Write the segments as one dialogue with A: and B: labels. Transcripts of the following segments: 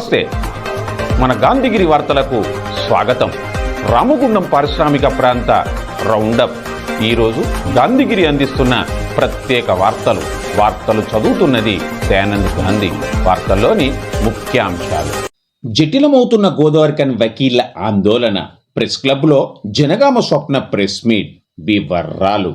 A: నమస్తే. మన గాంధీగిరి వార్తలకు స్వాగతం. రామగుండం పారిశ్రామిక ప్రాంత రౌండప్. ఈరోజు గాంధీగిరి అందిస్తున్న ప్రత్యేక వార్తలు. వార్తలు చదువుతున్నది దయానంద్ గాంధీ. వార్తల్లోని ముఖ్యాంశాలు.
B: జటిలమవుతున్న గోదావరికన్ వకీళ్ళ ఆందోళన. ప్రెస్ క్లబ్లో Janagama Swapna press meet. వివర్రాలు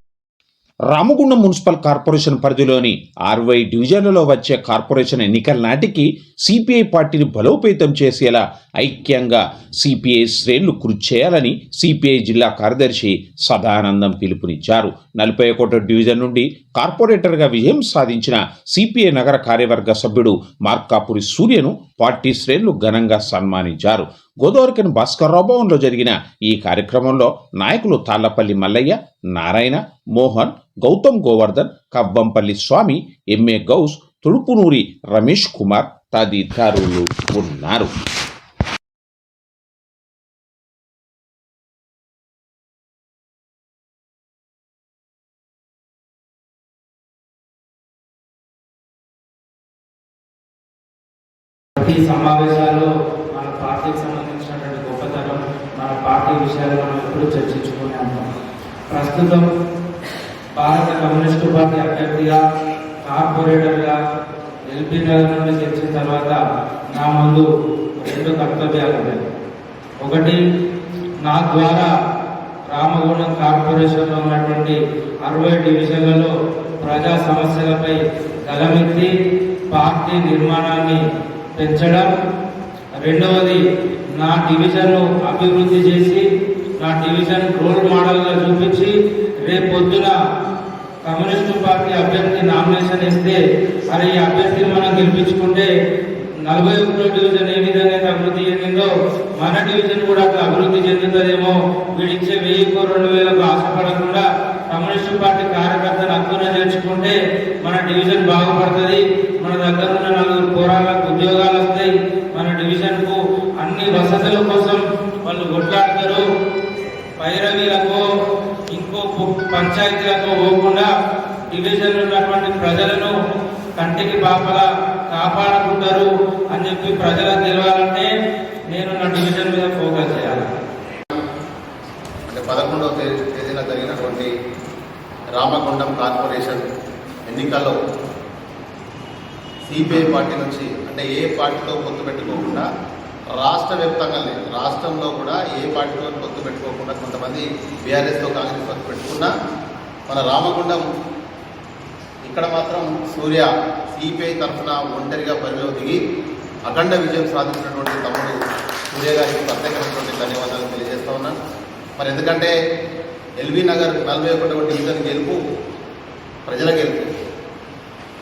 B: Ramagundam municipal corporation పరిధిలోని అరవై డివిజన్లలో వచ్చే కార్పొరేషన్ ఎన్నికల నాటికి సిపిఐ పార్టీని బలోపేతం చేసేలా ఐక్యంగా సిపిఐ శ్రేణులు కృషి చేయాలని సిపిఐ జిల్లా కార్యదర్శి సదానందం పిలుపునిచ్చారు. నలభై ఒకటో డివిజన్ నుండి కార్పొరేటర్గా విజయం సాధించిన సిపిఐ నగర కార్యవర్గ సభ్యుడు మార్కాపురి సూర్యను పార్టీ శ్రేణులు ఘనంగా సన్మానించారు. గోదావరికని భాస్కర్రావు భవన్లో జరిగిన ఈ కార్యక్రమంలో నాయకులు తాళ్ళపల్లి మల్లయ్య నారాయణ మోహన్ గౌతమ్ గోవర్ధన్ కబ్బంపల్లి స్వామి ఎంఏ గౌస్ తుడుపునూరి రమేష్ కుమార్ తదితరులు ఉన్నారు.
C: ప్రతి సమావేశాల్లో మన పార్టీకి పార్టీ విషయాలు మనం ఎప్పుడు చర్చించుకునే ఉంటాం. ప్రస్తుతం భారత కమ్యూనిస్టు పార్టీ అభ్యర్థిగా కార్పొరేటర్గా ఎల్పీ నగర్ నుండి గెలిచిన తర్వాత నా ముందు రెండు కర్తవ్యాలు ఉన్నాయి. ఒకటి నా ద్వారా రామగుండం కార్పొరేషన్లో ఉన్నటువంటి అరవై డివిజన్లలో ప్రజా సమస్యలపై గలమెత్తి పార్టీ నిర్మాణాన్ని పెంచడం రెండవది నా డివిజన్ను అభివృద్ధి చేసి నా డివిజన్ రోల్ మోడల్గా చూపించి రేపొద్దున కమ్యూనిస్టు పార్టీ అభ్యర్థి నామినేషన్ ఇస్తే మరి ఈ అభ్యర్థిని మనం గెలిపించుకుంటే నలభై ఒకటో డివిజన్ ఏ విధంగా అభివృద్ధి చెందిందో మన డివిజన్ కూడా అభివృద్ధి చెందుతుందేమో వీడిచ్చే వెయ్యికో రెండు వేలకు ఆశపడకుండా కమ్యూనిస్ట్ పార్టీ కార్యకర్తలు హక్కున చేర్చుకుంటే మన డివిజన్ బాగుపడుతుంది. మన దగ్గర ఉన్న నలుగురు పోరాళ్ళకు ఉద్యోగాలు వస్తాయి. మన డివిజన్కు అన్ని వసతుల కోసం వాళ్ళు కొట్లాడతారు. పైరవీలకు ఇంకో పంచాయతీలకు పోకుండా డివిజన్ ఉన్నటువంటి ప్రజలను కంటికి పాపలా కాపాడుకుంటారు అని చెప్పి ప్రజలకు తెలియాలంటే నేను నా డివిజన్ మీద ఫోకస్ చేయాలి.
D: అంటే పదకొండవ తేదీ తేదీన జరిగినటువంటి రామగుండం కార్పొరేషన్ ఎన్నికల్లో సిపిఐ పార్టీ నుంచి అంటే ఏ పార్టీతో పొత్తు పెట్టుకోకుండా రాష్ట్ర వ్యాప్తంగా లేదు. రాష్ట్రంలో కూడా ఏ పార్టీతో పొత్తు పెట్టుకోకుండా కొంతమంది బీఆర్ఎస్తో కాంగ్రెస్ పొత్తు పెట్టుకున్నా మన రామగుండం ఇక్కడ మాత్రం సూర్య సిపిఐ తరఫున ఒంటరిగా పరిలో దిగి అఖండ విజయం సాధించినటువంటి తమ్ముడు సూర్య గారికి ప్రత్యేకమైనటువంటి ధన్యవాదాలు తెలియజేస్తా ఉన్నాను. మరి ఎందుకంటే ఎల్బీ నగర్ నలభై ఒకటవ డివిజన్ గెలుపు ప్రజల గెలుపు.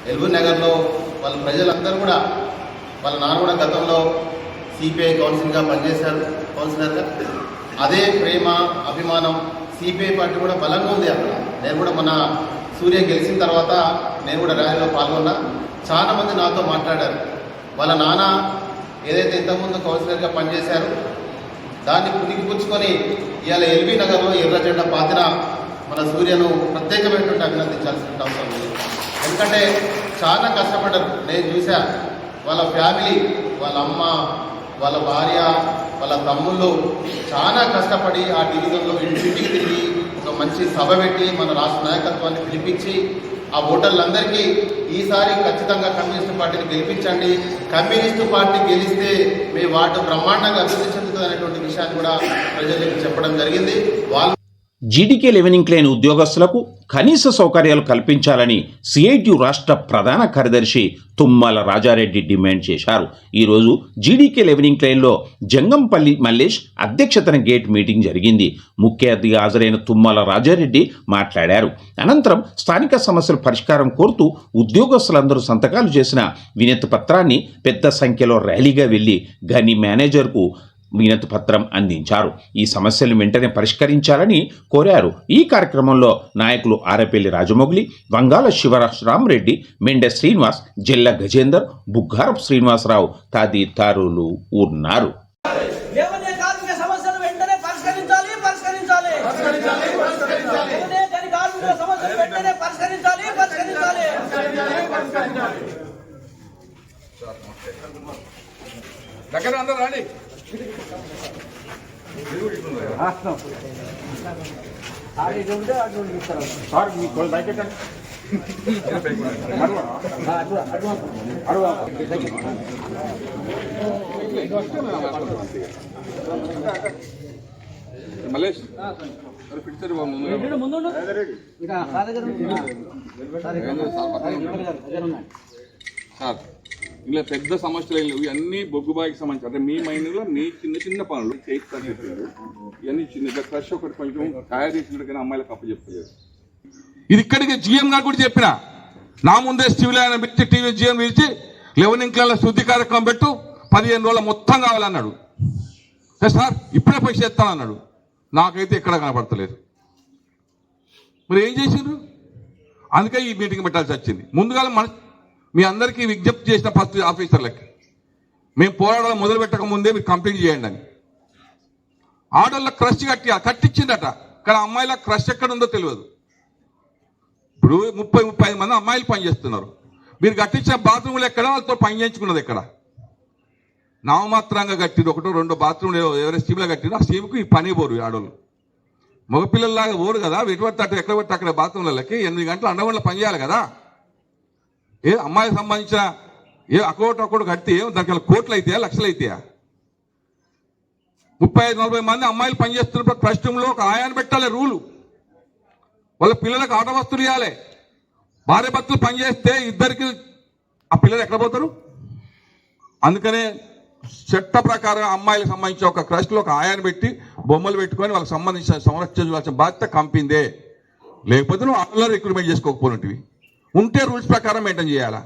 D: ఎల్బీ నగర్లో వాళ్ళ ప్రజలందరూ కూడా వాళ్ళ నాన్న కూడా గతంలో సిపిఐ కౌన్సిలర్గా పనిచేశారు కౌన్సిలర్గా. అదే ప్రేమ అభిమానం సిపిఐ పార్టీ కూడా బలంగా ఉంది అక్కడ. నేను కూడా మన సూర్య గెలిచిన తర్వాత నేను కూడా ర్యాలీలో పాల్గొన్నా. చాలా మంది నాతో మాట్లాడారు. వాళ్ళ నాన్న ఏదైతే ఇంతకుముందు కౌన్సిలర్గా పనిచేశారు దాన్ని పుణికిపుచ్చుకొని ఇవాళ ఎల్బీ నగర్లో ఎర్ర జెండా పాతిన మన సూర్యను ప్రత్యేకమైనటువంటి అభినందించాల్సిన అవసరం ఉంది. ఎందుకంటే చాలా కష్టపడ్డారు. నేను చూసా వాళ్ళ ఫ్యామిలీ వాళ్ళ అమ్మ వాళ్ళ భార్య వాళ్ళ తమ్ముళ్ళు చాలా కష్టపడి ఆ డివిజన్లో ఇంటింటికి తిరిగి ఒక మంచి సభ పెట్టి మన రాష్ట్ర నాయకత్వాన్ని పిలిపించి ఆ ఓటర్లందరికీ ఈసారి ఖచ్చితంగా కమ్యూనిస్టు పార్టీని గెలిపించండి. కమ్యూనిస్టు పార్టీ గెలిస్తే మీ వార్డు బ్రహ్మాండంగా అభివృద్ధి చెందుతుంది అనేటువంటి విషయాన్ని కూడా ప్రజలకు చెప్పడం జరిగింది. వాళ్ళు
B: జీడీకే లెవెనింగ్ లైన్ ఉద్యోగస్తులకు కనీస సౌకర్యాలు కల్పించాలని సిఐటియు రాష్ట్ర ప్రధాన కార్యదర్శి తుమ్మల రాజారెడ్డి డిమాండ్ చేశారు. ఈరోజు జీడీకే లెవెనింగ్ లైన్లో జంగంపల్లి మల్లేష్ అధ్యక్షతన గేట్ మీటింగ్ జరిగింది. ముఖ్య అతిథిగా హాజరైన తుమ్మల రాజారెడ్డి మాట్లాడారు. అనంతరం స్థానిక సమస్యల పరిష్కారం కోరుతూ ఉద్యోగస్తులందరూ సంతకాలు చేసిన వినతి పత్రాన్ని పెద్ద సంఖ్యలో ర్యాలీగా వెళ్ళి గని మేనేజర్కు వినతి పత్రం అందించారు. ఈ సమస్యలను వెంటనే పరిష్కరించాలని కోరారు. ఈ కార్యక్రమంలో నాయకులు ఆరపల్లి రాజమౌళి వంగాల శివరామరెడ్డి మెండె శ్రీనివాస్ జిల్లా గజేందర్ బుగ్గారపు శ్రీనివాసరావు తదితరులు ఉన్నారు.
E: కార్మిక సమస్యలు పరిష్కరించాలి
F: దగ్గర అందరూ రాండి మల్లేష్ మరి పిక్చర్ ముందు సార్. ఇలా పెద్ద సమస్యలు లేవు. ఇవన్నీ బొగ్గుబాయికి సంబంధించి. అంటే మీ మైండ్లో మీ చిన్న చిన్న పనులు చేయిస్తాను చెప్పారు. ఇవన్నీ చిన్న క్రష్ ఒకటి కొంచెం తయారు చేసినట్టుగా అమ్మాయిలకు అప్పు చెప్పలేదు. ఇది ఇక్కడికి జిఎం గారు కూడా చెప్పిన. నా ముందే స్టీవ్లో ఆయన పెట్టి టీవీ జిఎం పిలిచి లెవెన్ ఇంక్ల శుద్ధి కార్యక్రమం పెట్టు. పదిహేను రోజుల మొత్తం కావాలన్నాడు. సార్ ఇప్పుడే పైసలు చేస్తాను అన్నాడు. నాకైతే ఎక్కడ కనపడతలేదు. మరి ఏం చేసిండ్రు? అందుకే ఈ మీటింగ్ పెట్టాల్సి వచ్చింది. ముందుగా మన మీ అందరికీ విజ్ఞప్తి చేసిన ఫస్ట్ ఆఫీసర్లకి. మేము పోరాటాలు మొదలు పెట్టక ముందే మీరు కంప్లీట్ చేయండి అని. ఆడోళ్ళ క్రష్ కట్టి కట్టించిందట కానీ అమ్మాయిల క్రష్ ఎక్కడ ఉందో తెలియదు. ఇప్పుడు ముప్పై ముప్పై ఐదు మంది అమ్మాయిలు పనిచేస్తున్నారు. మీరు కట్టించిన బాత్రూములు ఎక్కడ? వాళ్ళతో పని చేయించుకున్నది ఎక్కడ? నామమాత్రంగా కట్టిరు ఒకటో రెండో బాత్రూమ్లు ఎవరైనా స్టీమ్లో కట్టిరు. ఆ స్టీమ్కి ఈ పని పోరు ఆడోళ్ళు. మగపిల్లల్లాగా పోరు కదా. ఎటువంటి అటు ఎక్కడ పడితే అక్కడ బాత్రూమ్లకి ఎనిమిది గంటలు అండవంలో పని చేయాలి కదా. ఏ అమ్మాయికి సంబంధించిన ఏ అకౌంట్ అకౌంట్ కడితే దానికి కోట్లు అయితే లక్షలు అవుతాయా ముప్పై ఐదు నలభై మంది అమ్మాయిలు పనిచేస్తున్నప్పుడు కష్టంలో ఒక ఆయాన్ని పెట్టాలి రూలు. వాళ్ళ పిల్లలకు ఆట వస్తువులు ఇవ్వాలి భార్య భర్తలు పనిచేస్తే ఇద్దరికి ఆ పిల్లలు ఎక్కడ పోతారు? అందుకనే చట్ట ప్రకారం అమ్మాయిలకు సంబంధించి ఒక క్రష్లో ఒక ఆయాన్ని పెట్టి బొమ్మలు పెట్టుకొని వాళ్ళకి సంబంధించిన సంరక్షించాల్సిన బాధ్యత కంపిందే. లేకపోతే నువ్వు ఆన్లైన్ రిక్రూట్మెంట్ చేసుకోకపోయినవి ఉంటే రూల్స్ ప్రకారం మెయింటైన్ చేయాలా?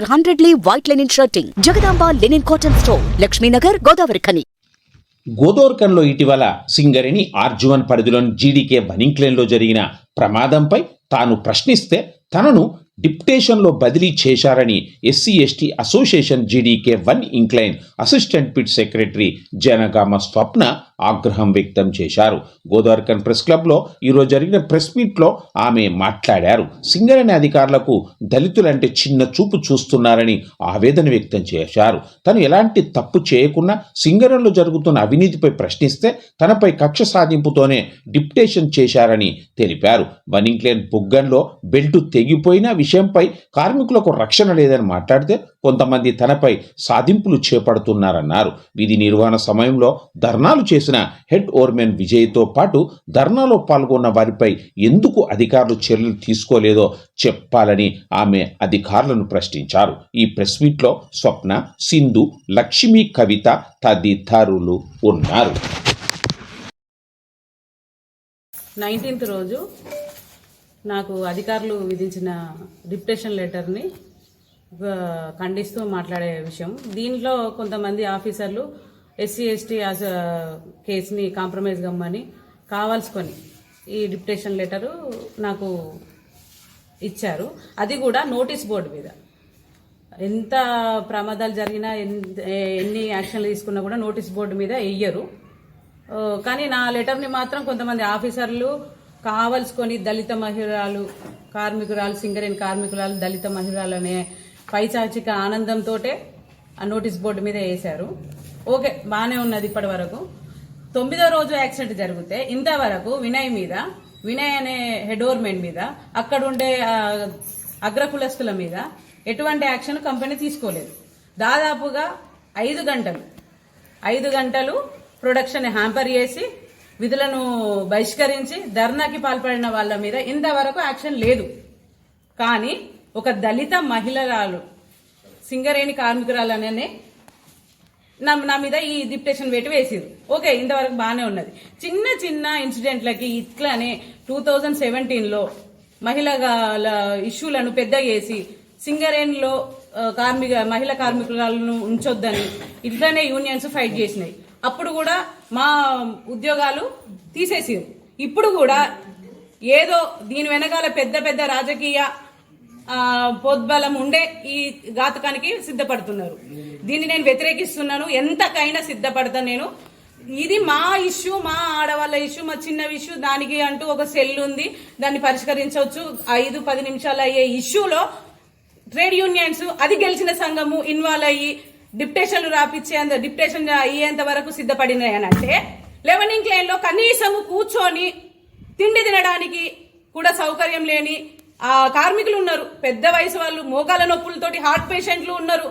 G: హండ్రెడ్లీ white linen shirting. Jagadamba linen cotton store Lakshminagar Godavarikhani
B: గోదోర్కన్లో ఇటీవల సింగరేణి ఆర్జువన్ పరిధిలోని జీడీకే బనింక్లేన్లో జరిగిన ప్రమాదంపై తాను ప్రశ్నిస్తే తనను డిప్టేషన్లో బదిలీ చేశారని SC ST association GDK one incline assistant pit secretary Janagama Swapna ఆగ్రహం వ్యక్తం చేశారు. గోదావరికన్ ప్రెస్ క్లబ్లో ఈరోజు జరిగిన ప్రెస్ మీట్లో ఆమె మాట్లాడారు. సింగరేణి అధికారులకు దళితులంటే చిన్న చూపు చూస్తున్నారని ఆవేదన వ్యక్తం చేశారు. తను ఎలాంటి తప్పు చేయకుండా సింగరేణిలో జరుగుతున్న అవినీతిపై ప్రశ్నిస్తే తనపై కక్ష సాధింపుతోనే డిప్టేషన్ చేశారని తెలిపారు. వనింగ్లేన్ బుగ్గన్లో బెల్టు తెగిపోయిన విషయంపై కార్మికులకు రక్షణ లేదని మాట్లాడితే కొంతమంది తనపై సాధింపులు చేపడుతున్నారన్నారు. విధి నిర్వహణ సమయంలో ధర్నాలు చేసిన హెడ్ ఓర్మెన్ విజయ్తో పాటు ధర్నాలో పాల్గొన్న వారిపై ఎందుకు అధికారులు చర్యలు తీసుకోలేదో చెప్పాలని ఆమె అధికారులను ప్రశ్నించారు. ఈ ప్రెస్ మీట్లో స్వప్న సింధు లక్ష్మి కవిత తదితరులు ఉన్నారు.
H: నైన్టీన్త్ రోజు నాకు అధికారులు విధించిన డిప్టేషన్ లెటర్ని ఖండిస్తూ మాట్లాడే విషయం. దీంట్లో కొంతమంది ఆఫీసర్లు ఎస్సీ ఎస్టీ కేసుని కాంప్రమైజ్ కమ్మని కావాల్సుకొని ఈ డిప్టేషన్ లెటరు నాకు ఇచ్చారు. అది కూడా నోటీస్ బోర్డు మీద. ఎంత ప్రమాదాలు జరిగినా ఎన్ని యాక్షన్లు తీసుకున్నా కూడా నోటీస్ బోర్డు మీద వెయ్యరు కానీ నా లెటర్ని మాత్రం కొంతమంది ఆఫీసర్లు కావలసుకొని దళిత మహిళలు కార్మికురాలు సింగరేణి కార్మికురాలు దళిత మహిళలు అనే పైచాచిక ఆనందంతో ఆ నోటీస్ బోర్డు మీద వేశారు. ఓకే బాగానే ఉన్నది ఇప్పటి వరకు తొమ్మిదో రోజు యాక్సిడెంట్ జరిగితే ఇంతవరకు వినయ్ మీద వినయ్ అనే హెడోర్మెన్ మీద అక్కడ ఉండే అగ్రకులస్తుల మీద ఎటువంటి యాక్షన్ కంపెనీ తీసుకోలేదు. దాదాపుగా ఐదు గంటలు ఐదు గంటలు ప్రొడక్షన్ హ్యాంపర్ చేసి విధులను బహిష్కరించి ధర్నాకి పాల్పడిన వాళ్ళ మీద ఇంతవరకు యాక్షన్ లేదు. కానీ ఒక దళిత మహిళరాలు సింగరేణి కార్మికురాలనే నా నా మీద ఈ డిప్టేషన్ పెట్టి వేసిరు. ఓకే ఇంతవరకు బాగానే ఉన్నది. చిన్న చిన్న ఇన్సిడెంట్లకి ఇట్లానే టూ థౌజండ్ సెవెంటీన్లో మహిళల ఇష్యూలను పెద్ద చేసి సింగరేణిలో కార్మిక మహిళా కార్మికులను ఉంచొద్దని ఇట్లానే యూనియన్స్ ఫైట్ చేసినాయి. అప్పుడు కూడా మా ఉద్యోగాలు తీసేసారు. ఇప్పుడు కూడా ఏదో దీని వెనకాల పెద్ద పెద్ద రాజకీయ పోద్బలం ఉండే ఈ ఘాతకానికి సిద్ధపడుతున్నారు. దీన్ని నేను వ్యతిరేకిస్తున్నాను. ఎంతకైనా సిద్ధపడతాను నేను. ఇది మా ఇష్యూ మా ఆడవాళ్ళ ఇష్యూ మా చిన్న ఇష్యూ. దానికి అంటూ ఒక సెల్ ఉంది. దాన్ని పరిష్కరించవచ్చు. ఐదు పది నిమిషాలు అయ్యే ఇష్యూలో ట్రేడ్ యూనియన్స్ అది గెలిచిన సంఘము ఇన్వాల్వ్ అయ్యి డిప్టేషన్లు రాపిచ్చేంత డిప్టేషన్ అయ్యేంత వరకు సిద్ధపడినాయనంటే అంటే లెవెనింగ్ లైన్లో కనీసము కనీసం కూర్చొని తిండి తినడానికి కూడా సౌకర్యం లేని కార్మికులు ఉన్నారు. పెద్ద వయసు వాళ్ళు మోకాల నొప్పులతోటి హార్ట్ పేషెంట్లు ఉన్నారు.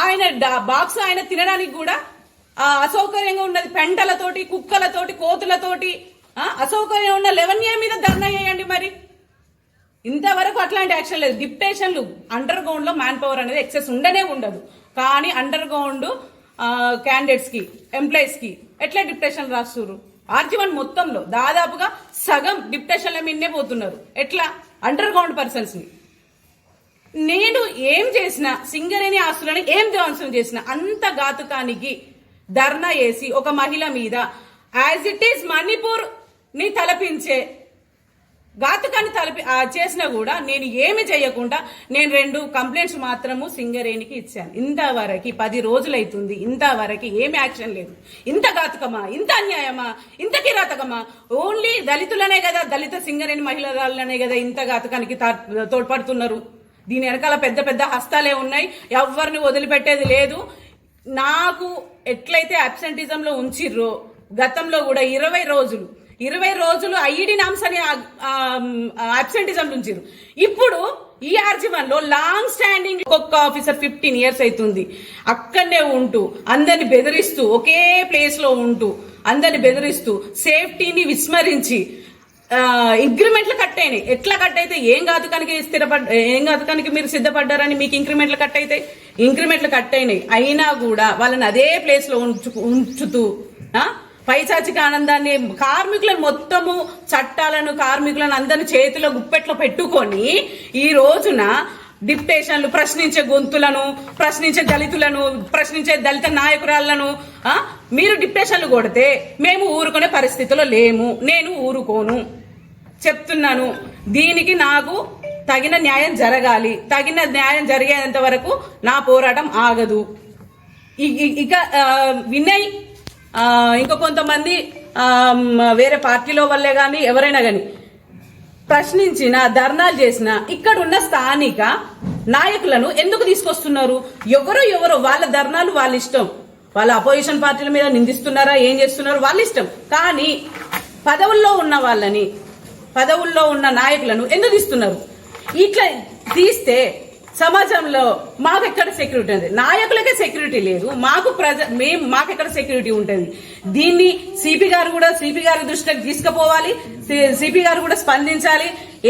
H: ఆయన బాక్స్ ఆయన తినడానికి కూడా అసౌకర్యంగా ఉన్నది. పెంటలతోటి కుక్కలతోటి కోతులతోటి అసౌకర్యం ఉన్న లెవెన్ ఏ మీద ధర్నా చేయండి మరి. ఇంతవరకు అట్లాంటి యాక్షన్ లేదు. డిప్టేషన్లు అండర్ గ్రౌండ్లో మ్యాన్ పవర్ అనేది ఎక్సెస్ ఉండనే ఉండదు. కానీ అండర్ గ్రౌండ్ క్యాండిడేట్స్కి ఎంప్లాయీస్కి ఎట్లా డిప్టేషన్ రాస్తున్నారు ఆర్జీవన్ మొత్తంలో దాదాపుగా సగం డిప్టేషన్ల మీదనే పోతున్నారు. ఎట్లా? అండర్ గ్రౌండ్ పర్సన్స్ని నేను ఏం చేసిన సింగరేణి ఆస్తులను ఏం ధ్వంసం చేసిన అంత ఘాతుకానికి ధర్నా వేసి ఒక మహిళ మీద యాజ్ ఇట్ ఈస్ మణిపూర్ని తలపించే ఘాతుకాన్ని తలపి చేసినా కూడా నేను ఏమి చేయకుండా నేను రెండు కంప్లైంట్స్ మాత్రము సింగరేణికి ఇచ్చాను. ఇంతవరకు పది రోజులైతుంది. ఇంతవరకు ఏమి యాక్షన్ లేదు. ఇంత ఘాతుకమా? ఇంత అన్యాయమా? ఇంత కిరాతకమా? ఓన్లీ దళితులనే కదా దళిత సింగరేణి మహిళలనే కదా ఇంత ఘాతుకానికి తోడ్పడుతున్నారు. దీని వెనకాల పెద్ద పెద్ద హస్తాలే ఉన్నాయి. ఎవరిని వదిలిపెట్టేది లేదు. నాకు ఎట్లయితే అబ్సెంటిజంలో ఉంచిర్రో గతంలో కూడా ఇరవై రోజులు ఇరవై రోజులు ఐఈడి నామ్స్ అని అబ్సెంటిజం నుంచి ఇప్పుడు ఈ ఆర్జీవన్లో లాంగ్ స్టాండింగ్ ఒక్కొక్క ఆఫీసర్ ఫిఫ్టీన్ ఇయర్స్ అవుతుంది అక్కడనే ఉంటూ అందరిని బెదిరిస్తూ ఒకే ప్లేస్లో ఉంటూ అందరిని బెదిరిస్తూ సేఫ్టీని విస్మరించి ఇంక్రిమెంట్లు కట్ అయినాయి. ఎట్లా కట్ అయితే ఏం ఘాతుకానికి స్థిరపడ్ ఏం ఘాతుకానికి మీరు సిద్ధపడ్డారని మీకు ఇంక్రిమెంట్లు కట్ అయితే? ఇంక్రిమెంట్లు కట్ అయినాయి. అయినా కూడా వాళ్ళని అదే ప్లేస్లో ఉంచు ఉంచుతూ ఆ, పైచాచిక ఆనందాన్ని కార్మికులను మొత్తము చట్టాలను కార్మికులను అందరిని చేతిలో గుప్పెట్లో పెట్టుకొని ఈ రోజున డిప్టేషన్లు ప్రశ్నించే గొంతులను ప్రశ్నించే దళితులను ప్రశ్నించే దళిత నాయకురాళ్ళను మీరు డిప్టేషన్లు కొడితే మేము ఊరుకునే పరిస్థితిలో లేము. నేను ఊరుకోను. చెప్తున్నాను. దీనికి నాకు తగిన న్యాయం జరగాలి. తగిన న్యాయం జరిగేంత వరకు నా పోరాటం ఆగదు. ఇక వినయ్ ఇంకా కొంతమంది వేరే పార్టీలో వల్లే కానీ ఎవరైనా కానీ ప్రశ్నించిన ధర్నాలు చేసిన ఇక్కడ ఉన్న స్థానిక నాయకులను ఎందుకు తీసుకొస్తున్నారు? ఎవరో ఎవరో వాళ్ళ ధర్నాలు వాళ్ళ ఇష్టం. వాళ్ళ అపోజిషన్ పార్టీల మీద నిందిస్తున్నారా? ఏం చేస్తున్నారు? వాళ్ళ ఇష్టం. కానీ పదవుల్లో ఉన్న వాళ్ళని పదవుల్లో ఉన్న నాయకులను ఎందుకు తీస్తున్నారు? ఇట్లా తీస్తే సమాజంలో మాకు ఎక్కడ సెక్యూరిటీ ఉంది నాయకులకే సెక్యూరిటీ లేదు. మాకు ప్రజ మేము మాకు ఎక్కడ సెక్యూరిటీ ఉంటుంది? దీన్ని సిపి గారు కూడా సిపి గారి దృష్టికి తీసుకుపోవాలి. సిపి గారు కూడా స్పందించాలి.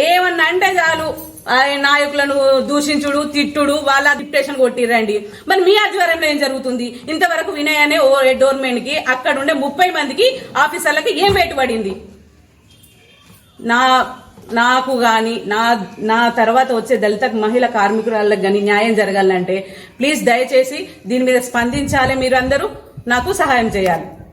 H: ఏమన్నా అంటే చాలు. ఆ నాయకులను దూషించుడు తిట్టుడు వాళ్ళ డిప్టేషన్ కొట్టిరండి మరి మీ ఆధ్వర్యంలో ఏం జరుగుతుంది? ఇంతవరకు వినయ్ అనే ఓ డోర్మెంట్కి అక్కడ ఉండే ముప్పై మందికి ఆఫీసర్లకి ఏం వేటు పడింది నా నాకు కానీ నా నా తర్వాత వచ్చే దళిత మహిళ కార్మికురాళ్ళకి కానీ న్యాయం జరగాలంటే ప్లీజ్ దయచేసి దీని మీద స్పందించాలి మీరు అందరూ నాకు సహాయం చేయాలి.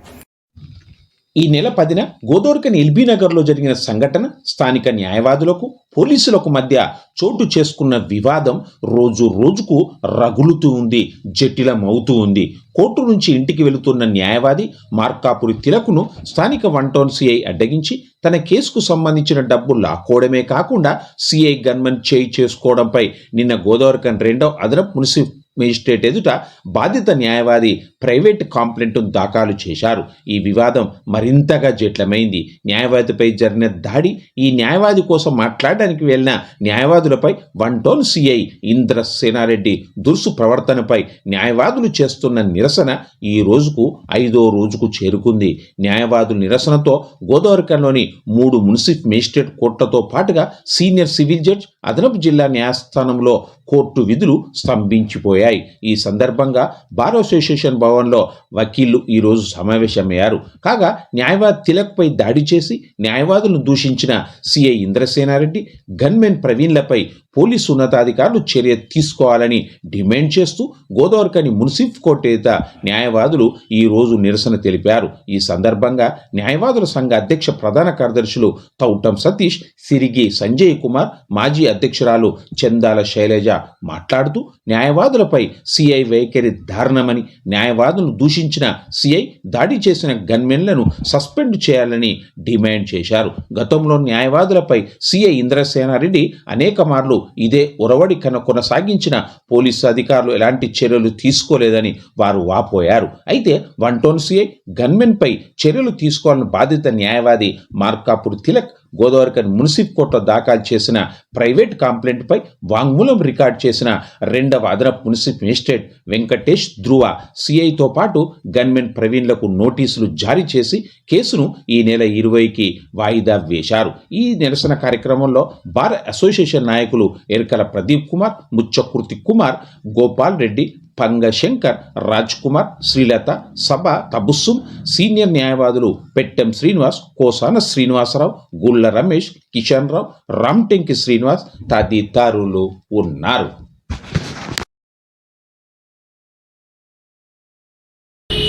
B: ఈ నెల పదిన గోదోర్కని ఎల్బీ నగర్లో జరిగిన సంఘటన స్థానిక న్యాయవాదులకు పోలీసులకు మధ్య చోటు చేసుకున్న వివాదం రోజు రోజుకు రగులుతూ ఉంది జటిలమవుతూ ఉంది. కోర్టు నుంచి ఇంటికి వెళుతున్న న్యాయవాది మార్కాపురి తిలకును స్థానిక వన్ టౌన్ సిఐ అడ్డగించి తన కేసుకు సంబంధించిన డబ్బు లాక్కోవడమే కాకుండా సిఐ గన్మన్ చేయి చేసుకోవడంపై నిన్న గోదావరికన్ రెండవ అదనపు మున్సిపల్ మేజిస్ట్రేట్ ఎదుట బాధిత న్యాయవాది ప్రైవేట్ కాంప్లైంట్ దాఖలు చేశారు. ఈ వివాదం మరింతగా జట్లమైంది. న్యాయవాదిపై జరిగిన దాడి ఈ న్యాయవాది కోసం మాట్లాడడానికి వెళ్ళిన న్యాయవాదులపై one town CI Indra Senareddy దురుసు ప్రవర్తనపై న్యాయవాదులు చేస్తున్న నిరసన ఈ రోజుకు ఐదో రోజుకు చేరుకుంది. న్యాయవాదుల నిరసనతో గోదావరికంలోని మూడు మున్సిపల్ మేజిస్ట్రేట్ కోర్టులతో పాటుగా సీనియర్ సివిల్ జడ్జ్ అదనపు జిల్లా న్యాయస్థానంలో కోర్టు విధులు స్తంభించిపోయాయి. ఈ సందర్భంగా బార్ అసోసియేషన్ భవన్లో వకీళ్ళు ఈరోజు సమావేశమయ్యారు. కాగా న్యాయవాది తిలక్పై దాడి చేసి న్యాయవాదులను దూషించిన సిఐ ఇంద్రసేనారెడ్డి గన్మెన్ ప్రవీణ్లపై పోలీసు ఉన్నతాధికారులు చర్య తీసుకోవాలని డిమాండ్ చేస్తూ గోదావరికని మున్సిఫ్ కోటేత న్యాయవాదులు ఈ రోజు నిరసన తెలిపారు. ఈ సందర్భంగా న్యాయవాదుల సంఘ అధ్యక్ష ప్రధాన కార్యదర్శులు తౌటం సతీష్ సిరిగి సంజయ్ కుమార్ మాజీ అధ్యక్షురాలు చందాల శైలజ మాట్లాడుతూ న్యాయవాదులపై సిఐ వైఖరి దారుణమని న్యాయవాదులను దూషించిన సిఐ దాడి చేసిన గన్మెన్లను సస్పెండ్ చేయాలని డిమాండ్ చేశారు. గతంలో న్యాయవాదులపై సిఐ ఇంద్రసేనారెడ్డి అనేక మార్లు ఇదే ఉరవడి కన కొనసాగించిన పోలీసు అధికారులు ఎలాంటి చర్యలు తీసుకోలేదని వారు వాపోయారు. అయితే వన్ టోన్ సిఐ గన్మెన్పై చర్యలు తీసుకోవాలని బాధిత న్యాయవాది మార్కాపూర్ తిలక్ గోదావరికర్ మున్సిప్ కోర్టులో దాఖలు చేసిన ప్రైవేట్ కంప్లైంట్పై వాంగ్మూలం రికార్డ్ చేసిన రెండవ అదనపు మున్సిప్ మేజిస్ట్రేట్ వెంకటేష్ ధ్రువ సిఐతో పాటు గన్మెన్ ప్రవీణ్లకు నోటీసులు జారీ చేసి కేసును ఈ నెల ఇరవైకి వాయిదా వేశారు. ఈ నిరసన కార్యక్రమంలో బార్ అసోసియేషన్ నాయకులు ఎరకల ప్రదీప్ కుమార్ ముచ్చకృతి కుమార్ గోపాల్ రెడ్డి పంగ శంకర్ రాజ్ కుమార్ శ్రీలత సభ తబుస్సుం సీనియర్ న్యాయవాదులు పెట్టెం శ్రీనివాస్ కోసాన శ్రీనివాసరావు గుళ్ళ రమేష్ కిషన్ రావు రామ్టెంకి శ్రీనివాస్ తదితరులు ఉన్నారు.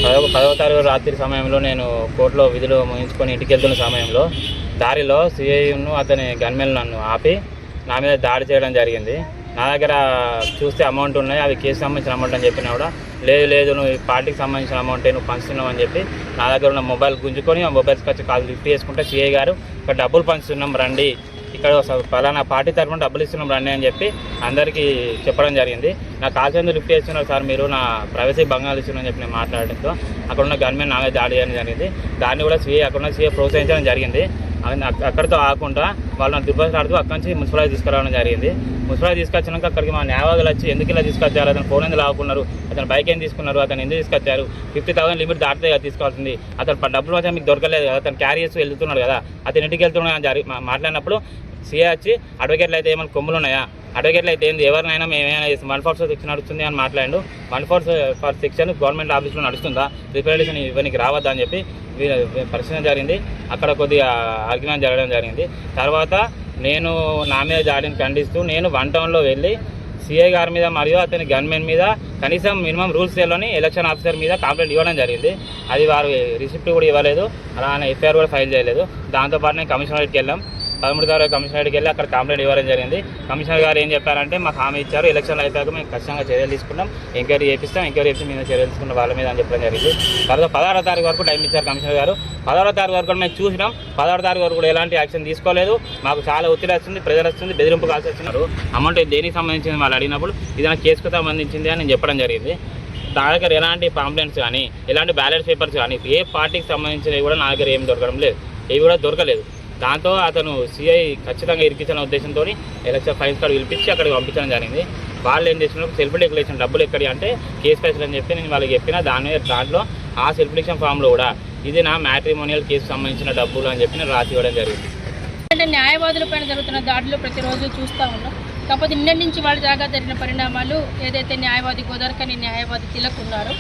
I: పదవ పదవ తారీఖు రాత్రి సమయంలో నేను కోర్టులో విధులు ముగించుకొని ఇంటికి వెళ్తున్న సమయంలో దారిలో సిఐను అతని గన్మెన్ నన్ను ఆపి నా మీద దాడి చేయడం జరిగింది. నా దగ్గర చూస్తే అమౌంట్ ఉన్నాయి అవి కేసు సంబంధించిన అమౌంట్ అని చెప్పినా కూడా లేదు లేదు నువ్వు పార్టీకి సంబంధించిన అమౌంటే నువ్వు పంచుతున్నావు అని చెప్పి నా దగ్గర ఉన్న మొబైల్ గుంజుకొని ఆ మొబైల్స్కి వచ్చి కాల్ లిఫ్ట్ చేసుకుంటే సిఐ గారు ఇక్కడ డబ్బులు పంచుతున్నాం రండి. ఇక్కడ ఒక పార్టీ తరఫున డబ్బులు ఇస్తున్నాం రండి అని చెప్పి అందరికీ చెప్పడం జరిగింది. నా కాల్ చేందుకు లిఫ్ట్ చేస్తున్నారు సార్ మీరు? నా ప్రైవసీ భంగాలు ఇస్తున్నారని చెప్పి నేను మాట్లాడడంతో అక్కడ ఉన్న గన్మెన్ నా దాడి చేయడం జరిగింది. దాన్ని కూడా సిఐ అక్కడ ఉన్న సిఐ ప్రోత్సహించడం జరిగింది. అక్కడితో ఆకుండా వాళ్ళు నాకు దుర్భాషలాడుతూ అక్కడి నుంచి మున్సిపాలిటీ తీసుకురావడం జరిగింది. మున్సిపాలిటీ తీసుకొచ్చినాక అక్కడికి మా న్యాయవాదులు వచ్చి ఎందుకు ఇలా తీసుకొచ్చారు? అతను ఫోన్ ఎందుకు లాగుకున్నారు అతను బైక్ ఏం తీసుకున్నారు? అతను ఎందుకు తీసుకొచ్చారు? ఫిఫ్టీ థౌసండ్ లిమిట్ దాటితే కదా తీసుకోవాల్సింది. అతను డబ్బులు మాత్రం మీకు దొరకలేదు కదా. అతను క్యారీ చేసి వెళ్తున్నాడు కదా. అతను ఇంటికి వెళ్తున్నాడు అని మాట్లాడినప్పుడు సీఏ వచ్చి అడ్వకేట్లు అయితే ఏమైనా కొమ్ములు ఉన్నాయా? అడ్వకేట్లు అయితే ఏంది? ఎవరినైనా మేము చేస్తాం వన్ ఫోర్ సిక్స్ నడుస్తుంది అని మాట్లాడు one four for section government ఆఫీస్లో నడుస్తుందా? రిపేరేషన్ ఇవన్నీ రావద్దా అని చెప్పి పరిశీలన జరిగింది. అక్కడ కొద్దిగా ఆర్గ్యుమెంట్ జరగడం జరిగింది. తర్వాత నేను నా మీద జాడీని ఖండిస్తూ నేను వన్ టౌన్లో వెళ్ళి సిఐ గారి మీద మరియు అతని గన్మెన్ మీద కనీసం మినిమం రూల్స్ తెలియని ఎలక్షన్ ఆఫీసర్ మీద కంప్లైంట్ ఇవ్వడం జరిగింది. అది వారు రిసిప్ట్ కూడా ఇవ్వలేదు. అలానే ఎఫ్ఐఆర్ కూడా ఫైల్ చేయలేదు. దాంతోపాటు నేను కమిషనరేట్కి వెళ్ళాం. పదమూడు తారీఖు కమిషనర్కి వెళ్ళి అక్కడ కంప్లైంట్ ఇవ్వడం జరిగింది. కమిషనర్ గారు ఏం చెప్పారంటే మాకు హామీ ఇచ్చారు ఎలక్షన్లు అయిపోయాక మేము ఖచ్చితంగా చర్యలు తీసుకున్నాం ఎంక్వైరీ చేపిస్తాం ఎంక్వైరీ చేసి మీద చర్యలు తీసుకున్న వాళ్ళ మీద అని చెప్పడం జరిగింది. తర్వాత పదహారో తారీఖు వరకు టైం ఇచ్చారు కమిషనర్ గారు. పదహారో తారీఖు వరకు మేము చూసినాం. పదహారో తారీఖు వరకు కూడా ఎలాంటి యాక్షన్ తీసుకోలేదు. మాకు చాలా ఒత్తిడి వస్తుంది ప్రెజర్ వస్తుంది బెదిరింపు కాల్సి వచ్చినారు అమౌంట్ దేనికి సంబంధించింది వాళ్ళు అడిగినప్పుడు ఇది నా కేసుకు సంబంధించింది అని నేను చెప్పడం జరిగింది. నా దగ్గర ఎలాంటి పాంప్లెంట్స్ కానీ ఎలాంటి బ్యాలెట్ పేపర్స్ కానీ ఏ పార్టీకి సంబంధించినవి కూడా నా దగ్గర ఏం దొరకడం లేదు. ఏవి కూడా దొరకలేదు. దాంతో అతను సిఐ ఖచ్చితంగా ఇరికించిన ఉద్దేశంతో ఎలక్షన్ ఫైన్స్ కార్డు పిలిపించి అక్కడికి పంపించడం జరిగింది. వాళ్ళు ఏం చేసినారు సెల్ఫ్ డిక్లరేషన్ డబ్బులు ఎక్కడి అంటే కేసు ఫైసల్ అని చెప్పి నేను వాళ్ళకి చెప్పిన దాని దాంట్లో ఆ సెల్ఫ్ డిక్లరేషన్ ఫామ్లో కూడా ఇది నా మ్యాట్రిమోనియల్ కేసు సంబంధించిన డబ్బులు అని చెప్పి నేను రాసి ఇవ్వడం జరిగింది.
J: అంటే న్యాయవాదుల పైన జరుగుతున్న దాడులు ప్రతిరోజు చూస్తూ ఉన్నాం. కాకపోతే నిన్న నుంచి వాళ్ళ జాగా జరిగిన పరిణామాలు ఏదైతే న్యాయవాది గోదర్కని న్యాయవాది తిలక్ ఉన్నారో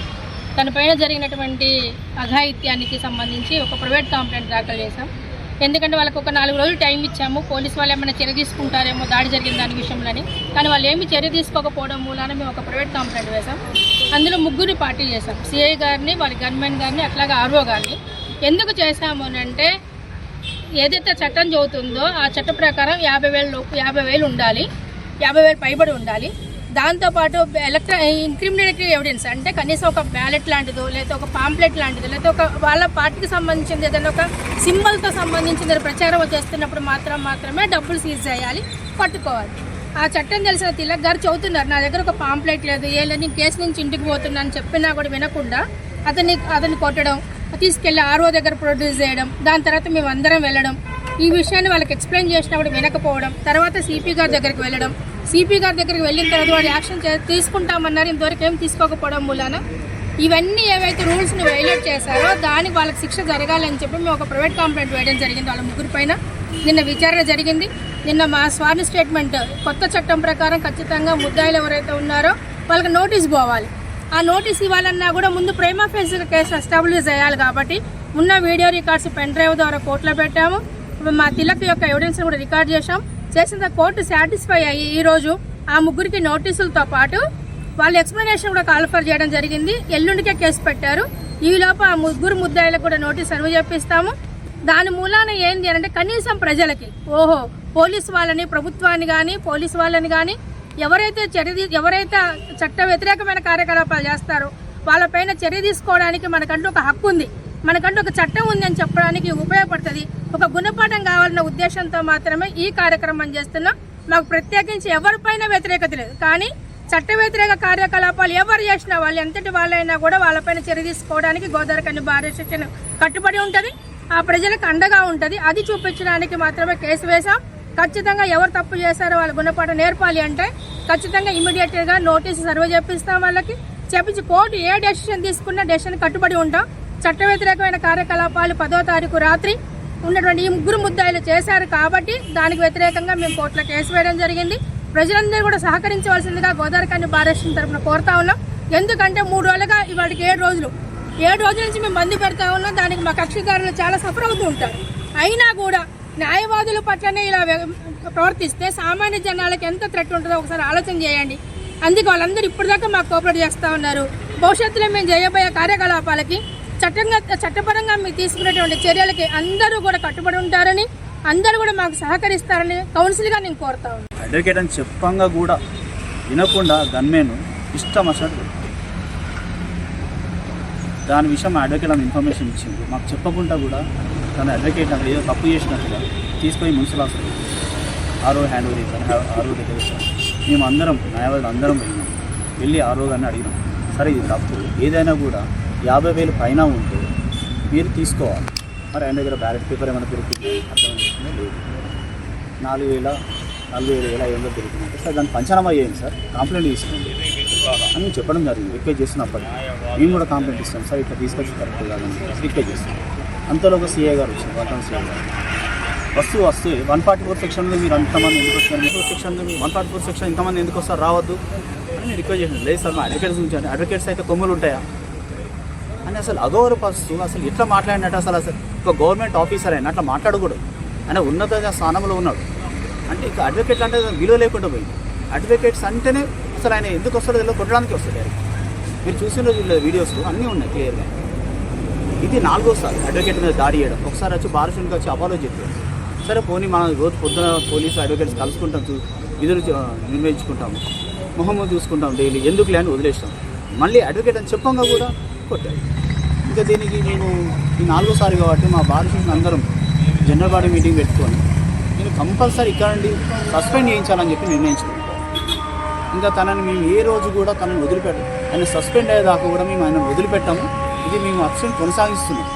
J: తన పైన జరిగినటువంటి అఘాయిత్యానికి సంబంధించి ఒక ప్రైవేట్ కంప్లైంట్ దాఖలు చేశాం. ఎందుకంటే వాళ్ళకి ఒక నాలుగు రోజులు టైం ఇచ్చాము. పోలీసు వాళ్ళు ఏమైనా చర్య తీసుకుంటారేమో దాడి జరిగిన దాని విషయంలోని. కానీ వాళ్ళు ఏమి చర్య తీసుకోకపోవడం మూలాన మేము ఒక ప్రైవేట్ కంప్లైంట్ వేసాం అందులో ముగ్గురిని పార్టీ చేశాం. సిఐ గారిని వారి గన్మెన్ గారిని అట్లాగే ఆర్ఓ గారిని. ఎందుకు చేశాము అని అంటే ఏదైతే చట్టం చదువుతుందో ఆ చట్ట ప్రకారం యాభై వేలు యాభై వేలు ఉండాలి. యాభై వేలు పైబడి ఉండాలి. దాంతోపాటు ఎలక్ట్రా ఇంక్రిమినేటరీ ఎవిడెన్స్ అంటే కనీసం ఒక బ్యాలెట్ లాంటిదో లేదా ఒక పాంప్లెట్ లాంటిదో లేదా ఒక వాళ్ళ పార్టీకి సంబంధించింది ఏదైనా ఒక సింబల్తో సంబంధించిన ప్రచారం చేస్తున్నప్పుడు మాత్రం మాత్రమే డబ్బులు సీజ్ చేయాలి పట్టుకోవాలి. ఆ చట్టం తెలిసిన తిలక్ గారు చదువుతున్నారు నా దగ్గర ఒక పాంప్లెట్ లేదు ఏ లేదు కేసు నుంచి ఇంటికి పోతున్నా అని చెప్పినా కూడా వినకుండా అతన్ని అతన్ని కొట్టడం తీసుకెళ్ళి ఆర్ఓ దగ్గర ప్రొడ్యూస్ చేయడం దాని తర్వాత మేము అందరం వెళ్ళడం ఈ విషయాన్ని వాళ్ళకి ఎక్స్ప్లెయిన్ చేసినా కూడా వినకపోవడం తర్వాత సిపి గారి దగ్గరికి వెళ్ళడం సిపి గారి దగ్గరికి వెళ్ళిన తర్వాత వాళ్ళు యాక్షన్ చే- తీసుకుంటామన్నారు. ఇంతవరకు ఏం తీసుకోకపోవడం మూలాన. ఇవన్నీ ఏవైతే రూల్స్ని వైలేట్ చేశారో దానికి వాళ్ళకి శిక్ష జరగాలని చెప్పి మేము ఒక ప్రైవేట్ కంప్లైంట్ వేయడం జరిగింది వాళ్ళ ముగ్గురు పైన. నిన్న విచారణ జరిగింది. నిన్న మా స్వామి స్టేట్మెంట్ కొత్త చట్టం ప్రకారం ఖచ్చితంగా ముద్దాయిలు ఎవరైతే ఉన్నారో వాళ్ళకి నోటీస్ పోవాలి. ఆ నోటీస్ ఇవ్వాలన్నా కూడా ముందు ప్రేమ ఫేస్ కేసు ఎస్టాబ్లిష్ చేయాలి కాబట్టి ఉన్న వీడియో రికార్డ్స్ పెన్ డ్రైవ్ ద్వారా కోర్టులో పెట్టాము. మా తిలక్ యొక్క ఎవిడెన్స్ కూడా రికార్డ్ చేశాం. చేసిన కోర్టు సాటిస్ఫై అయ్యి ఈరోజు ఆ ముగ్గురికి నోటీసులతో పాటు వాళ్ళ ఎక్స్ప్లెనేషన్ కూడా కాల్ఫర్ చేయడం జరిగింది. ఎల్లుండికే కేసు పెట్టారు. ఈ లోప ఆ ముగ్గురు ముద్దాయిలకు కూడా నోటీస్ సర్వ్ చేపిస్తాము దాని మూలాన ఏంది అంటే కనీసం ప్రజలకి ఓహో పోలీస్ వాళ్ళని ప్రభుత్వాన్ని కానీ పోలీస్ వాళ్ళని కానీ ఎవరైతే చర్య ఎవరైతే చట్ట వ్యతిరేకమైన కార్యకలాపాలు చేస్తారో వాళ్ళపైన చర్య తీసుకోవడానికి మనకంటూ ఒక హక్కు ఉంది మనకంటూ ఒక చట్టం ఉంది అని చెప్పడానికి ఉపయోగపడుతుంది. ఒక గుణపాఠం కావాలన్న ఉద్దేశంతో మాత్రమే ఈ కార్యక్రమం చేస్తున్నాం. మాకు ప్రత్యేకించి ఎవరిపైన వ్యతిరేకత లేదు. కానీ చట్ట వ్యతిరేక కార్యకలాపాలు ఎవరు చేసినా వాళ్ళు ఎంతటి వాళ్ళైనా కూడా వాళ్ళపైన చర్య తీసుకోవడానికి గోదావరి భారీ భార్య శిక్షణ కట్టుబడి ఉంటుంది. ఆ ప్రజలకు అండగా ఉంటుంది. అది చూపించడానికి మాత్రమే కేసు వేశాం. ఖచ్చితంగా ఎవరు తప్పు చేశారో వాళ్ళ గుణపాఠం నేర్పాలి అంటే ఖచ్చితంగా ఇమీడియట్గా నోటీసు సర్వే చేపిస్తాం వాళ్ళకి. చెప్పించి కోర్టు ఏ డెసిషన్ తీసుకున్నా డెసిషన్ కట్టుబడి ఉంటాం. చట్ట వ్యతిరేకమైన కార్యకలాపాలు పదో తారీఖు రాత్రి ఉన్నటువంటి ఈ ముగ్గురు ముద్దాయిలు చేశారు కాబట్టి దానికి వ్యతిరేకంగా మేము కోర్టులో కేసు వేయడం జరిగింది. ప్రజలందరూ కూడా సహకరించవలసిందిగా గోదావరి కన్ను భారత తరఫున కోరుతా ఉన్నాం. ఎందుకంటే మూడు రోజులుగా ఇవాటికి ఏడు రోజులు. ఏడు రోజుల నుంచి మేము బందీ పెడతా ఉన్నాం. దానికి మా కక్షిదారులు చాలా సఫర్ అవుతూ ఉంటారు. అయినా కూడా న్యాయవాదుల పట్లనే ఇలా ప్రవర్తిస్తే సామాన్య జనాలకు ఎంత థ్రెట్ ఉంటుందో ఒకసారి ఆలోచన చేయండి. అందుకే వాళ్ళందరూ ఇప్పటిదాకా మాకు కోఆపరేట్ చేస్తూ ఉన్నారు. భవిష్యత్తులో మేము చేయబోయే కార్యకలాపాలకి చట్టంగా చట్టపరంగా మీరు తీసుకునేటువంటి చర్యలకి అందరూ కూడా కట్టుబడి ఉంటారని అందరూ కూడా మాకు సహకరిస్తారని కౌన్సిల్గా నేను కోరుతా ఉన్నాను
K: అడ్వకేట్ అని చెప్పంగా కూడా వినకుండా గన్మేను ఇష్టం అసలు. దాని విషయం మా అడ్వకేట్ అని ఇన్ఫర్మేషన్ ఇచ్చింది. మాకు చెప్పకుండా కూడా తన అడ్వకేట్ అక్కడ ఏదో తప్పు చేసినట్టుగా తీసుకొని మున్సిపల్ హాస్పిటల్ ఆరో హ్యాండ్ ఓవర్ చేశారు ఆరో దగ్గర చేశారు మేము అందరం న్యాయవాదులు అందరం వెళ్ళినాం. వెళ్ళి ఆరో గారిని అడిగినాం. సరే ఇది తప్పు. ఏదైనా కూడా యాభై వేలు పైన ఉంటే మీరు తీసుకోవాలి. మరి ఆయన దగ్గర బ్యాలెట్ పేపర్ ఏమైనా దొరికింది? అర్థం లేదు. నాలుగు వేల నాలుగు వేల వేల ఐదు వందలు సార్ దాన్ని పంచనామా చేయండి సార్? కంప్లైంట్ తీసుకోండి. అని చెప్పడం జరిగింది. రిక్వెస్ట్ చేసినప్పుడు మేము కూడా కంప్లైంట్ ఇస్తాం సార్ ఇట్లా తీసుకొచ్చి కరెక్ట్ కాదని రిక్వెస్ట్ చేస్తాం అంతలో ఒక సీఏ గారు వచ్చింది వర్ధన్ సీఏ గారు. వస్తూ వస్తే వన్ ఫార్టీ ఫోర్ సెక్షన్లో మీరు అంతమంది ఎందుకు వస్తారు? సెక్షన్లో మీ వన్ ఫార్టీ ఫోర్ సెక్షన్ ఇంతమంది ఎందుకు వస్తారు? రావద్దు అని నేను రిక్వెస్ట్ చేసాను లేదు సార్ మా అడ్వకేట్స్ నుంచి అడ్వకేట్స్ అయితే కొమ్ములు ఉంటాయా? అని అసలు అగౌరవపరుస్తూ అసలు ఇట్లా మాట్లాడినట్టు అసలు అసలు ఒక గవర్నమెంట్ ఆఫీసర్ అయినా అట్లా మాట్లాడకూడదు. ఆయన ఉన్నత స్థానంలో ఉన్నాడు. అంటే ఇక అడ్వకేట్లు అంటే విలువ లేకుండా పోయింది. అడ్వకేట్స్ అంటేనే అసలు ఆయన ఎందుకు వస్తాడో తెలియదు కొట్టడానికి వస్తాడు మీరు చూసిన రోజు వీడియోస్ అన్నీ ఉన్నాయి క్లియర్గా ఇది నాలుగోసారి అడ్వకేట్ మీద దాడి చేయడం. ఒకసారి వచ్చి బారసునికి వచ్చి అపాలో చెప్పారు. సరే పోనీ మనం రోజు పొద్దున పోలీసు అడ్వకేట్స్ కలుసుకుంటాం చూ- విధులు నిర్వహించుకుంటాము. మొహమ్మద్ చూసుకుంటాం డైలీ ఎందుకు లేని వదిలేస్తాం మళ్ళీ అడ్వకేట్ అని చెప్పంగా కూడా కొట్టారు. ఇంకా దీనికి నేను ఈ నాలుగోసారి కాబట్టి మా బారసుని అందరం జనరల్ బాడీ మీటింగ్ పెట్టుకొని నేను కంపల్సరీ ఇక్కడ నుండి సస్పెండ్ చేయించాలని చెప్పి నిర్ణయించుకున్నాను. ఇంకా తనని మేము ఏ రోజు కూడా తనని వదిలిపెట్టాం ఆయన సస్పెండ్ అయ్యేదాకా కూడా మేము ఆయన వదిలిపెట్టాము. ఇది మేము అప్షన్ కొనసాగిస్తున్నాం.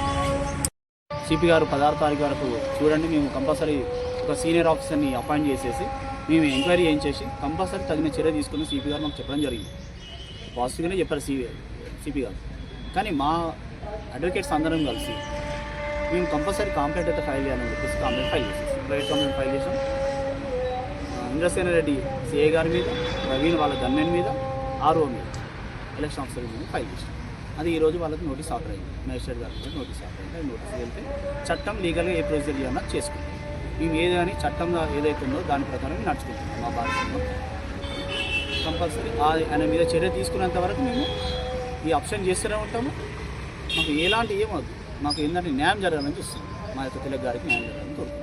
K: సిపి గారు పదహారు తారీఖు వరకు చూడండి మేము కంపల్సరీ ఒక సీనియర్ ఆఫీసర్ని అపాయింట్ చేసేసి మేము ఎంక్వైరీ చేయించేసి కంపల్సరీ తగిన చర్య తీసుకుని సిపి గారు మాకు చెప్పడం జరిగింది. పాజిటివ్గానే చెప్పారు సిపి సిపి గారు. కానీ మా అడ్వకేట్స్ అందరం కలిసి మేము కంపల్సరీ కంప్లైంట్ అయితే ఫైల్ చేయాలని చెప్పేసి కంప్లైంట్ ఫైల్ చేసేసి ప్రైవేట్ కంప్లైంట్ ఫైల్ చేసాం. ఇంద్రసేన రెడ్డి సిఏ గారి మీద ప్రవీణ్ వాళ్ళ గన్మెన్ మీద ఆర్ఓ మీద ఎలక్షన్ ఆఫీసర్ మీద ఫైల్ చేసాం. అది ఈరోజు వాళ్ళకి నోటీస్ ఆర్డర్ అయింది. మేజిస్ట్రేట్ గారి మీద నోటీస్ ఆర్డర్ అయింది. అది నోటీస్ వెళ్తే చట్టం లీగల్గా ఏ ప్రొసీజర్ చేయాలన్నా చేసుకుంటాం. మేము ఏదని చట్టంగా ఏదైతే ఉందో దాని ప్రకారం నడుచుకుంటాం. మా బాధ్యత కంపల్సరీ ఆయన మీద చర్య తీసుకున్నంత వరకు మేము ఈ ఆప్షన్ చేస్తూనే ఉంటాము. మాకు ఎలాంటి ఏమవుతుంది మాకు ఏంటంటే న్యాయం జరగాలని చూస్తుంది మా యొక్క తెలుగు గారికి న్యాయం జరగాలని కోరుకుంటున్నాం.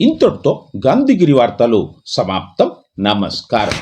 B: ఇంతటితో గాంధీగిరి వార్తలు సమాప్తం. నమస్కారం.